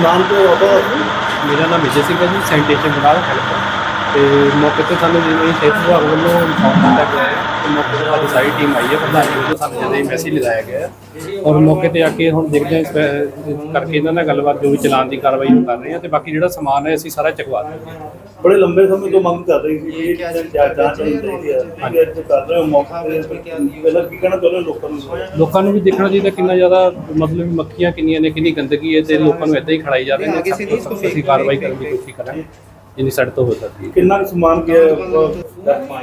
ਨਾਮ ਤੇ ਉਹਦਾ? ਮੇਰਾ ਨਾਮ ਵਿਜੇ ਸਿੰਘ ਹੈ ਜੀ ਸੈਨੀਟੇਸ਼ਨ ਵਿਭਾਗ ਹੈਲਪਰ ਤੇ ਮੌਕੇ ਤੇ ਸਾਨੂੰ ਜਿਵੇਂ ਸਿਹਤ ਵਿਭਾਗ ਵੱਲੋਂ ਇਨਫੋਰਮ ਕੀਤਾ ਗਿਆ ਹੈ ਤੇ ਮੌਕੇ ਤੇ ਸਾਡੀ ਸਾਰੀ ਟੀਮ ਆਈ ਹੈ ਪ੍ਰਧਾਨ ਜੀ ਵੱਲੋਂ ਸਾਨੂੰ ਜਦੋਂ ਮੈਸੇਜ ਲਗਾਇਆ ਗਿਆ ਹੈ। ਔਰ ਮੌਕੇ ਤੇ ਆ ਕੇ ਹੁਣ ਦੇਖਦੇ ਹਾਂ ਕਰਕੇ ਇਹਨਾਂ ਨਾਲ ਗੱਲਬਾਤ ਜੋ ਵੀ ਚਲਾਨ ਦੀ ਕਾਰਵਾਈ ਉਹ ਕਰ ਰਹੇ ਹਾਂ ਤੇ ਬਾਕੀ ਜਿਹੜਾ ਸਮਾਨ ਹੈ ਅਸੀਂ ਸਾਰਾ ਚਕਵਾ ਦਿੰਦੇ ਹਾਂ। ਬੜੇ ਲੰਬੇ ਸਮੇਂ ਤੋਂ ਮੰਗ ਕਰ ਰਹੀ ਸੀ ਇਹ ਜਾਂਚ ਹੋਣੀ ਚਾਹੀਦੀ ਹੈ। ਕਿ ਅੱਜ ਕਰ ਰਹੇ ਹੋ ਮੌਕੇ ਤੇ ਪਹਿਲਾਂ ਕੀ ਕਹਿਣਾ ਚਾਹੁੰਦੇ ਹੋ ਲੋਕਾਂ ਨੂੰ? ਲੋਕਾਂ ਨੂੰ ਵੀ ਦੇਖਣਾ ਚਾਹੀਦਾ ਕਿੰਨਾ ਜ਼ਿਆਦਾ ਮਤਲਬ ਮੱਖੀਆਂ ਕਿੰਨੀਆਂ ਨੇ ਕਿੰਨੀ ਗੰਦਗੀ ਹੈ ਤੇ ਲੋਕਾਂ ਨੂੰ ਇਦਾਂ ਹੀ ਖੜਾਈ ਜਾ ਰਹੇ ਨੇ ਸਖਤ ਤੋਂ ਸਖਤ ਅਸੀਂ ਕਾਰਵਾਈ ਕਰਨ ਦੀ ਕੋਸ਼ਿਸ਼ ਕਰਾਂਗੇ। ਜਿੰਨੀ ਸਾਡੇ ਤੋਂ ਹੋ ਸਕਦੀ ਹੈ। ਕਿੰਨਾ ਕੁ ਸਮਾਨ ਗਿਆ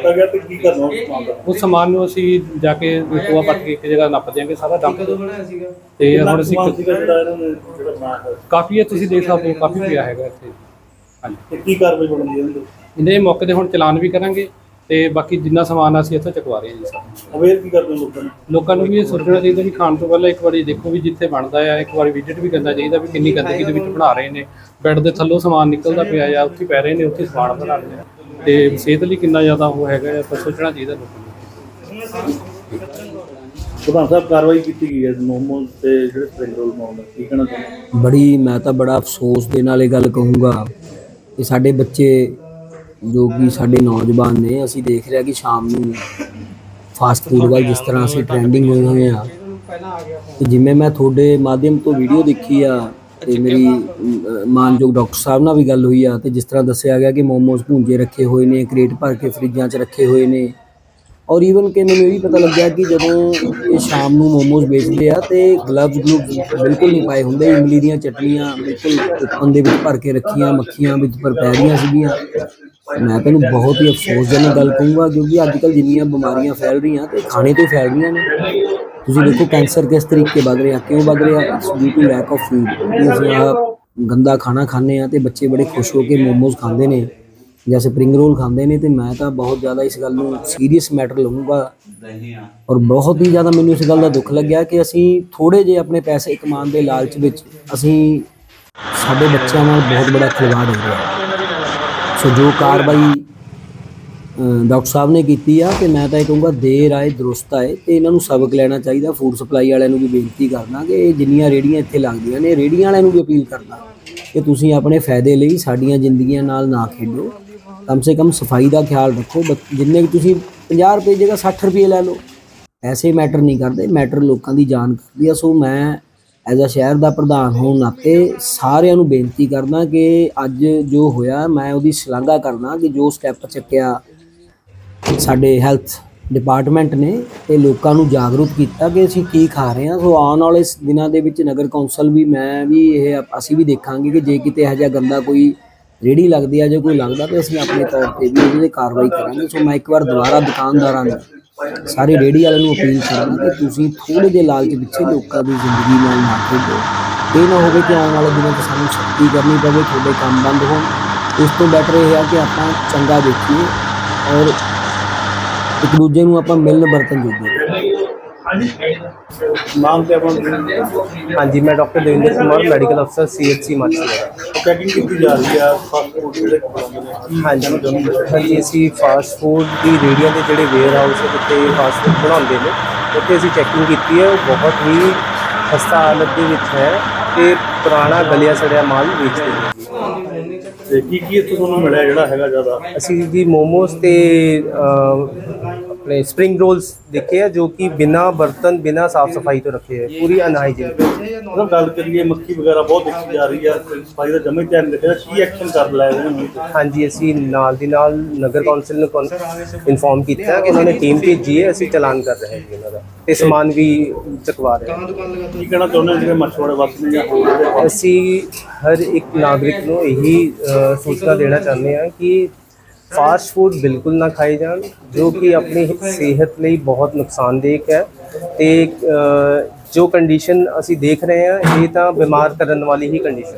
ਤਾਂ ਗਿਆ ਤੇ ਕੀ ਕਰਨਾ ਉਸ ਸਮਾਨ ਦਾ? ਉਸ ਸਮਾਨ ਨੂੰ ਅਸੀਂ ਜਾ ਕੇ ਟੋਆ ਪੱਟ ਕੇ ਇੱਕ ਜਗ੍ਹਾ ਨੱਪ ਦਿਆਂਗੇ ਸਾਰਾ ਡੰਪ। ਤੇ ਕਿੰਨਾ ਹੁਣ ਕੁ ਅਸੀਂ ਸਮਾਨ ਸੀਗਾ ਜਿਹੜਾ ਇਹਨਾਂ ਨੇ ਜਿਹੜਾ ਬਣਾਇਆ ਹੈ ਕਾਫੀ ਹੈ ਤੁਸੀਂ ਦੇਖ ਸਕਦੇ ਹੋ ਕਾਫੀ ਪਿਆ ਹੈਗਾ ਇੱਥੇ। ਹਾਂਜੀ। ਤੇ ਕੀ ਕਾਰਵਾਈ ਬਣਦੀ ਹੈ ਇਹਦੇ ਇਹਦੇ ਮੌਕੇ ਤੇ ਹੁਣ ਚਲਾਨ ਵੀ ਕਰਾਂਗੇ। ਤੇ ਬਾਕੀ ਜਿੰਨਾ ਸਮਾਨ ਆ ਅਸੀਂ ਇੱਥੋਂ ਚੁਕਵਾ ਰਹੇ ਹਾਂ ਜੀ ਸਾਰਾ। ਅਵੇਅਰ ਕੀ ਕਰਦੇ ਹੋ ਲੋਕਾਂ ਨੂੰ? ਲੋਕਾਂ ਨੂੰ ਵੀ ਇਹ ਸੋਚਣਾ ਚਾਹੀਦਾ ਵੀ ਖਾਣ ਤੋਂ ਪਹਿਲਾਂ ਇੱਕ ਵਾਰੀ ਦੇਖੋ ਵੀ ਜਿੱਥੇ ਬਣਦਾ ਆ ਇੱਕ ਵਾਰੀ ਵਿਜ਼ਿਟ ਵੀ ਕਰਨਾ ਚਾਹੀਦਾ ਵੀ ਕਿੰਨੀ ਗੰਦਗੀ ਦੇ ਵਿੱਚ ਬਣਾ ਰਹੇ ਨੇ। ਬੈੱਡ ਦੇ ਥੱਲੋਂ ਸਮਾਨ ਨਿਕਲਦਾ ਪਿਆ ਆ ਉੱਥੇ ਪੈ ਰਹੇ ਨੇ ਉੱਥੇ ਸਮਾਨ ਬਣਾ ਰਹੇ ਆ ਤੇ ਸਿਹਤ ਲਈ ਕਿੰਨਾ ਜ਼ਿਆਦਾ ਉਹ ਹੈਗਾ ਆ, ਤਾਂ ਸੋਚਣਾ ਚਾਹੀਦਾ ਲੋਕਾਂ ਨੂੰ। ਪ੍ਰਧਾਨ ਸਾਹਿਬ ਕਾਰਵਾਈ ਕੀਤੀ ਗਈ ਹੈ ਮੋਮੋਸ ਤੇ ਜਿਹੜੇ ਸਪਰਿੰਗ ਰੋਲ ਬਣਾਉਂਦੇ ਕੀ ਕਹਿਣਾ ਚਾਹੁੰਦੇ? ਬੜੀ ਮੈਂ ਤਾਂ ਬੜਾ ਅਫਸੋਸ ਦੇ ਨਾਲ ਇਹ ਗੱਲ ਕਹੂੰਗਾ ਕਿ ਸਾਡੇ ਬੱਚੇ ਜੋ ਕਿ ਸਾਡੇ ਨੌਜਵਾਨ ਨੇ, ਅਸੀਂ ਦੇਖ ਰਿਹਾ ਕਿ ਸ਼ਾਮ ਨੂੰ ਫਾਸਟ ਫੂਡ ਵੱਲ ਜਿਸ ਤਰ੍ਹਾਂ ਅਸੀਂ ਟ੍ਰੈਂਡਿੰਗ ਹੋਏ ਹੋਏ ਆ। ਤੇ ਜਿਵੇਂ ਮੈਂ ਤੁਹਾਡੇ ਮਾਧਿਅਮ ਤੋਂ ਵੀਡੀਓ ਦੇਖੀ ਆ ਤੇ ਮੇਰੀ ਮਾਨਯੋਗ ਡਾਕਟਰ ਸਾਹਿਬ ਨਾਲ ਵੀ ਗੱਲ ਹੋਈ ਆ ਤੇ ਜਿਸ ਤਰ੍ਹਾਂ ਦੱਸਿਆ ਗਿਆ ਕਿ ਮੋਮੋਸ ਭੁੰਜੇ ਰੱਖੇ ਹੋਏ ਨੇ ਕ੍ਰੇਟ ਭਰ ਕੇ ਫਰਿੱਜਾਂ 'ਚ ਰੱਖੇ ਹੋਏ ਨੇ। ਔਰ ਈਵਨ ਕਿ ਮੈਨੂੰ ਇਹ ਵੀ ਪਤਾ ਲੱਗਿਆ ਕਿ ਜਦੋਂ ਇਹ ਸ਼ਾਮ ਨੂੰ ਮੋਮੋਸ ਵੇਚਦੇ ਆ ਤੇ ਗਲਵਜ਼ ਗਲੂਵ ਬਿਲਕੁਲ ਨਹੀਂ ਪਾਏ ਹੁੰਦੇ, ਇਮਲੀ ਦੀਆਂ ਚਟਨੀਆਂ ਬਿਲਕੁਲ ਕੁੱਪਨ ਦੇ ਵਿੱਚ ਭਰ ਕੇ ਰੱਖੀਆਂ, ਮੱਖੀਆਂ ਵਿੱਚ ਪਰ ਪੈ ਰਹੀਆਂ ਸੀਗੀਆਂ। ਮੈਂ ਤੈਨੂੰ ਬਹੁਤ ਹੀ ਅਫਸੋਸਜਨਕ ਗੱਲ ਕਹੂੰਗਾ, ਕਿਉਂਕਿ ਅੱਜ ਕੱਲ ਜਿੰਨੀਆਂ ਬਿਮਾਰੀਆਂ ਫੈਲ ਰਹੀਆਂ ਤੇ ਖਾਣੇ ਤੋਂ ਹੀ ਫੈਲ ਰਹੀਆਂ ਨੇ। ਤੁਸੀਂ ਦੇਖੋ ਕੈਂਸਰ ਕਿਸ ਤਰੀਕੇ ਵੱਧ ਰਿਹਾ, ਕਿਉਂ ਵੱਧ ਰਿਹਾ? It's due to lack of food ਅਸੀਂ ਆਹ ਗੰਦਾ ਖਾਣਾ ਖਾਂਦੇ ਆ ਤੇ ਬੱਚੇ ਬੜੇ ਖੁਸ਼ ਹੋ ਕੇ ਮੋਮੋਸ ਖਾਂਦੇ ਨੇ ਜਾਂ ਸਪਰਿੰਗ ਰੋਲ ਖਾਂਦੇ ਨੇ ਤੇ ਮੈਂ ਤਾਂ ਬਹੁਤ ਜ਼ਿਆਦਾ ਇਸ ਗੱਲ ਨੂੰ ਸੀਰੀਅਸ ਮੈਟਰ ਲਵਾਂਗਾ ਔਰ ਬਹੁਤ ਹੀ ਜ਼ਿਆਦਾ ਮੈਨੂੰ ਇਸ ਗੱਲ ਦਾ ਦੁੱਖ ਲੱਗਿਆ ਕਿ ਅਸੀਂ ਥੋੜੇ ਜਿਹੇ ਆਪਣੇ ਪੈਸੇ ਕਮਾਉਣ ਦੇ ਲਾਲਚ ਵਿੱਚ ਅਸੀਂ ਸਾਡੇ ਬੱਚਿਆਂ ਨਾਲ ਬਹੁਤ ਬੜਾ ਖਿਲਵਾੜ ਹੋ ਰਿਹਾ। ਸੋ ਜੋ ਕਾਰਵਾਈ ਡਾਕਟਰ ਸਾਹਿਬ ਨੇ ਕੀਤੀ ਆ ਕਿ ਮੈਂ ਤਾਂ ਇਹ ਕਹੂੰਗਾ ਦੇਰ ਆਏ, ਦਰੁਸਤ ਆਏ, ਤੇ ਇਹਨਾਂ ਨੂੰ ਸਬਕ ਲੈਣਾ ਚਾਹੀਦਾ ਫੂਡ ਸਪਲਾਈ ਵਾਲਿਆਂ ਨੂੰ ਵੀ ਬੇਨਤੀ ਕਰਦਾ ਕਿ ਇਹ ਜਿੰਨੀਆਂ ਰੇੜੀਆਂ ਇੱਥੇ ਲੱਗਦੀਆਂ ਨੇ ਰੇੜੀਆਂ ਵਾਲਿਆਂ ਨੂੰ ਵੀ ਅਪੀਲ ਕਰਦਾ ਕਿ ਤੁਸੀਂ ਆਪਣੇ ਫਾਇਦੇ ਲਈ ਸਾਡੀਆਂ ਜ਼ਿੰਦਗੀਆਂ ਨਾਲ ਨਾ ਖੇਡੋ। ਕਮ ਸੇ ਕਮ ਸਫ਼ਾਈ ਦਾ ਖਿਆਲ ਰੱਖੋ ਬੱਚ- ਜਿੰਨੇ ਵੀ ਤੁਸੀਂ 50 ਰੁਪਏ ਜਗ੍ਹਾ 60 ਰੁਪਏ ਲੈ ਲਓ, ਐਸੇ ਮੈਟਰ ਨਹੀਂ ਕਰਦੇ, ਮੈਟਰ ਲੋਕਾਂ ਦੀ ਜਾਨ ਕਰਦੀ ਆ। ਸੋ ਮੈਂ ਐਜ਼ ਅ ਸ਼ਹਿਰ ਦਾ ਪ੍ਰਧਾਨ ਹੋਣ ਨਾਤੇ ਸਾਰਿਆਂ ਨੂੰ ਬੇਨਤੀ ਕਰਦਾ ਕਿ ਅੱਜ ਜੋ ਹੋਇਆ ਮੈਂ ਉਹਦੀ ਸ਼ਲਾਘਾ ਕਰਦਾ ਕਿ ਜੋ ਸਟੈਪ ਚੱਕਿਆ ਸਾਡੇ ਹੈਲਥ ਡਿਪਾਰਟਮੈਂਟ ਨੇ ਤੇ ਲੋਕਾਂ ਨੂੰ ਜਾਗਰੂਕ ਕੀਤਾ ਕਿ ਅਸੀਂ ਕੀ ਖਾ ਰਹੇ ਹਾਂ। ਸੋ ਆਉਣ ਵਾਲੇ ਦਿਨਾਂ ਦੇ ਵਿੱਚ ਨਗਰ ਕੌਂਸਲ ਵੀ, ਮੈਂ ਵੀ ਇਹ ਅਸੀਂ ਵੀ ਦੇਖਾਂਗੇ ਕਿ ਜੇ ਕਿਤੇ ਇਹੋ ਜਿਹਾ ਗੰਦਾ ਕੋਈ ਰੇੜੀ ਲੱਗਦੀ ਆ ਜੇ ਕੋਈ ਲੱਗਦਾ ਤੇ ਅਸੀਂ ਆਪਣੇ ਤੌਰ ਤੇ ਵੀ ਇਹਦੇ ਤੇ ਕਾਰਵਾਈ ਕਰਾਂਗੇ। ਸੋ ਮੈਂ ਇੱਕ ਵਾਰ ਦੁਬਾਰਾ ਦੁਕਾਨਦਾਰਾਂ ਨੂੰ ਸਾਰੇ ਰੇੜੀ ਵਾਲਿਆਂ ਨੂੰ ਅਪੀਲ ਕਰਾਂਗਾ ਕਿ ਤੁਸੀਂ ਥੋੜੇ ਜਿਹੇ ਲਾਲਚ ਪਿੱਛੇ ਲੋਕਾਂ ਦੀ ਜ਼ਿੰਦਗੀ ਨਾਲ ਨਾ ਖੇਡੋ। ਇਹ ਨਾ ਹੋਵੇ ਕਿ ਆਉਣ ਵਾਲੇ ਦਿਨਾਂ 'ਚ ਸਾਨੂੰ ਸ਼ਕਤੀ ਕਰਨੀ ਪਵੇ, ਤੁਹਾਡੇ ਕੰਮ ਬੰਦ ਹੋਣ। ਇਸ ਤੋਂ ਬੈਟਰ ਇਹ ਹੈ ਕਿ ਆਪਾਂ ਚੰਗਾ ਦੇਖੀਏ ਔਰ ਇੱਕ ਦੂਜੇ ਨੂੰ ਆਪਾਂ ਮਿਲਣ ਵਰਤਨ ਜੋਗੇ ਨਾਮ ਤੇ ਆਪਣਾ ਹਾਂਜੀ ਮੈਂ ਡਾਕਟਰ ਦੇਵਿੰਦਰ ਕੁਮਾਰ ਮੈਡੀਕਲ ਅਫਸਰ ਸੀਐਚਸੀ ਮਾਛੀਵਾੜਾ ਪੈਕਿੰਗ ਕੀਤੀ ਜਾ ਰਹੀ ਹੈ ਫਾਸਟ ਫੂਡ ਜਿਹੜੇ ਹਾਂਜੀ। ਹਾਂਜੀ ਅਸੀਂ ਫਾਸਟ ਫੂਡ ਦੀ ਰੇੜੀਆਂ ਦੇ ਜਿਹੜੇ ਵੇਅਰ ਹਾਊਸ ਉੱਤੇ ਫਾਸਟ ਫੂਡ ਬਣਾਉਂਦੇ ਨੇ। ਉੱਥੇ ਅਸੀਂ ਚੈਕਿੰਗ ਕੀਤੀ ਹੈ ਉਹ ਬਹੁਤ ਹੀ ਖਸਤਾ ਹਾਲਤ ਦੇ ਵਿੱਚ ਹੈ ਤੇ ਪੁਰਾਣਾ ਗਲਿਆ ਸੜਿਆ ਮਾਲ ਵੇਚਦੇ ਨੇ। ਤੇ ਕੀ ਕੀ ਇੱਥੋਂ ਤੁਹਾਨੂੰ ਮਿਲਿਆ ਜਿਹੜਾ ਹੈਗਾ ਜ਼ਿਆਦਾ? ਅਸੀਂ ਜੀ ਮੋਮੋਸ ਤੇ ਆਪਣੇ ਸਪਰਿੰਗ ਰੋਲਸ ਦੇਖੇ ਆ ਜੋ ਕਿ ਬਿਨਾ ਬਰਤਨ ਬਿਨਾ ਸਾਫ਼ ਸਫ਼ਾਈ ਤੋਂ ਰੱਖੇ ਹੈ ਪੂਰੀ ਅਨਹਾਈਜੀਨਿਕ ਉਹ ਗੱਲ ਕਰੀਏ ਮੱਖੀ ਵਗੈਰਾ ਬਹੁਤ ਦੇਖੀ ਜਾ ਰਹੀ ਹੈ ਸਫ਼ਾਈ ਦਾ ਜਮੇ ਧਿਆਨ ਰੱਖਿਆ ਕੀ ਐਕਸ਼ਨ ਕਰ ਲਿਆ ਇਹਨਾਂ ਨੇ ਹਾਂਜੀ ਅਸੀਂ ਨਾਲ ਦੀ ਨਾਲ ਨਗਰ ਕੌਂਸਲ ਨੂੰ ਇਨਫੋਰਮ ਕੀਤਾ ਕਿ ਉਹਨਾਂ ਨੇ ਟੀਮ ਭੇਜੀ ਹੈ ਅਸੀਂ ਚਲਾਨ ਕਰ ਰਹੇ ਹਾਂ ਜੀ ਉਹਨਾਂ ਦਾ। ਤੇ ਸਮਾਨ ਵੀ ਚੁਕਵਾ ਰਹੇ ਹਾਂ। ਕੀ ਕਹਿਣਾ ਚਾਹੁੰਦੇ ਹੋ ਜਿਹੜੇ ਮਛਵਾੜੇ ਵਾਸੀ ਜਾਂ ਹੋਰ ਜਿਹੜੇ ਅਸੀਂ ਹਰ ਇੱਕ ਨਾਗਰਿਕ ਨੂੰ ਇਹੀ ਅ, ਸੂਚਨਾ ਦੇਣਾ ਚਾਹੁੰਦੇ ਹਾਂ ਕਿ ਫਾਸਟ ਫੂਡ ਬਿਲਕੁਲ ਨਾ ਖਾਏ ਜਾਣ, ਜੋ ਕਿ ਆਪਣੀ ਸਿਹਤ ਲਈ ਬਹੁਤ ਨੁਕਸਾਨਦੇਹ ਹੈ ਤੇ ਜੋ ਕੰਡੀਸ਼ਨ ਅਸੀਂ ਦੇਖ ਰਹੇ ਹਾਂ, ਇਹ ਤਾਂ ਬਿਮਾਰ ਕਰਨ ਵਾਲੀ ਹੀ ਕੰਡੀਸ਼ਨ